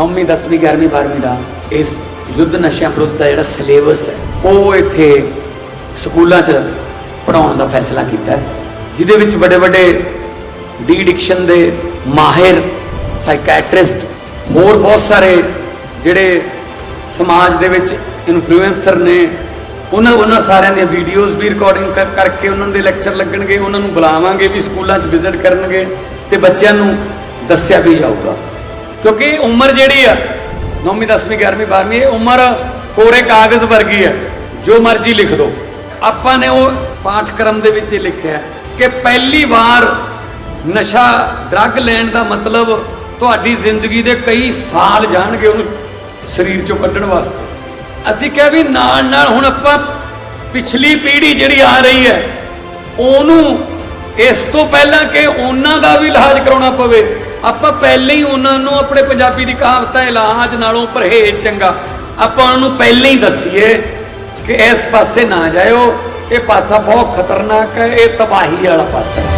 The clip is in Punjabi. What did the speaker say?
9ਵੀਂ 10ਵੀਂ 11ਵੀਂ 12ਵੀਂ ਦਾ ਇਸ ਯੁੱਧ ਨਸ਼ਿਆਂ ਵਿਰੁੱਧ ਦਾ ਜਿਹੜਾ ਸਿਲੇਬਸ ਹੈ, ਉਹ ਇੱਥੇ ਸਕੂਲਾਂ 'ਚ ਪੜਾਉਣ ਦਾ ਫੈਸਲਾ ਕੀਤਾ ਹੈ, ਜਿਹਦੇ ਵਿੱਚ ਵੱਡੇ ਵੱਡੇ ਡੀ ਡਿਕਸ਼ਨ ਦੇ ਮਾਹਿਰ ਸਾਈਕੈਟ੍ਰਿਸਟ ਹੋਰ ਬਹੁਤ ਸਾਰੇ ਜਿਹੜੇ ਸਮਾਜ ਦੇ ਵਿੱਚ ਇਨਫਲੂਐਂਸਰ ਨੇ, ਉਹਨਾਂ ਉਹਨਾਂ ਸਾਰਿਆਂ ਦੀਆਂ ਵੀਡੀਓਜ਼ ਵੀ ਰਿਕਾਰਡਿੰਗ ਕਰਕੇ ਉਹਨਾਂ ਦੇ ਲੈਕਚਰ ਲੱਗਣਗੇ, ਉਹਨਾਂ ਨੂੰ ਬੁਲਾਵਾਂਗੇ ਵੀ ਸਕੂਲਾਂ 'ਚ ਵਿਜ਼ਿਟ ਕਰਨਗੇ ਤੇ ਬੱਚਿਆਂ ਨੂੰ ਦੱਸਿਆ ਵੀ ਜਾਊਗਾ। ਕਿਉਂਕਿ ਉਮਰ ਜਿਹੜੀ ਆ 9ਵੀਂ 10ਵੀਂ 11ਵੀਂ 12ਵੀਂ ਇਹ ਉਮਰ ਕੋਰੇ ਕਾਗਜ਼ ਵਰਗੀ ਹੈ, ਜੋ ਮਰਜ਼ੀ ਲਿਖ ਦਿਓ ਆਪਾਂ ਨੇ ਉਹ ਪਾਠਕ੍ਰਮ ਦੇ ਵਿੱਚ ਇਹ ਲਿਖਿਆ ਕਿ ਪਹਿਲੀ ਵਾਰ ਨਸ਼ਾ, ਡਰੱਗ ਲੈਣ ਦਾ ਮਤਲਬ ਤੁਹਾਡੀ ਜ਼ਿੰਦਗੀ ਦੇ ਕਈ ਸਾਲ ਜਾਣਗੇ ਉਹਨੂੰ ਸਰੀਰ ਚੋਂ ਕੱਢਣ ਵਾਸਤੇ। ਅਸੀਂ ਕਿਹਾ ਵੀ ਨਾਲ ਨਾਲ ਹੁਣ ਆਪਾਂ ਪਿਛਲੀ ਪੀੜ੍ਹੀ ਜਿਹੜੀ ਆ ਰਹੀ ਹੈ, ਉਹਨੂੰ ਇਸ ਤੋਂ ਪਹਿਲਾਂ ਕਿ ਉਹਨਾਂ ਦਾ ਵੀ ਇਲਾਜ ਕਰਾਉਣਾ ਪਵੇ ਆਪਾਂ ਪਹਿਲਾਂ ਹੀ ਉਹਨਾਂ ਨੂੰ ਆਪਣੇ ਪੰਜਾਬੀ ਦੀ ਕਹਾਵਤ ਹੈ ਇਲਾਜ ਨਾਲੋਂ ਪਰਹੇਜ਼ ਚੰਗਾ। ਆਪਾਂ ਉਹਨਾਂ ਨੂੰ ਪਹਿਲਾਂ ਹੀ ਦੱਸੀਏ ਕਿ ਇਸ ਪਾਸੇ ਨਾ ਜਾਇਓ, ਇਹ ਪਾਸਾ ਬਹੁਤ ਖਤਰਨਾਕ ਹੈ, ਇਹ ਤਬਾਹੀ ਵਾਲਾ ਪਾਸਾ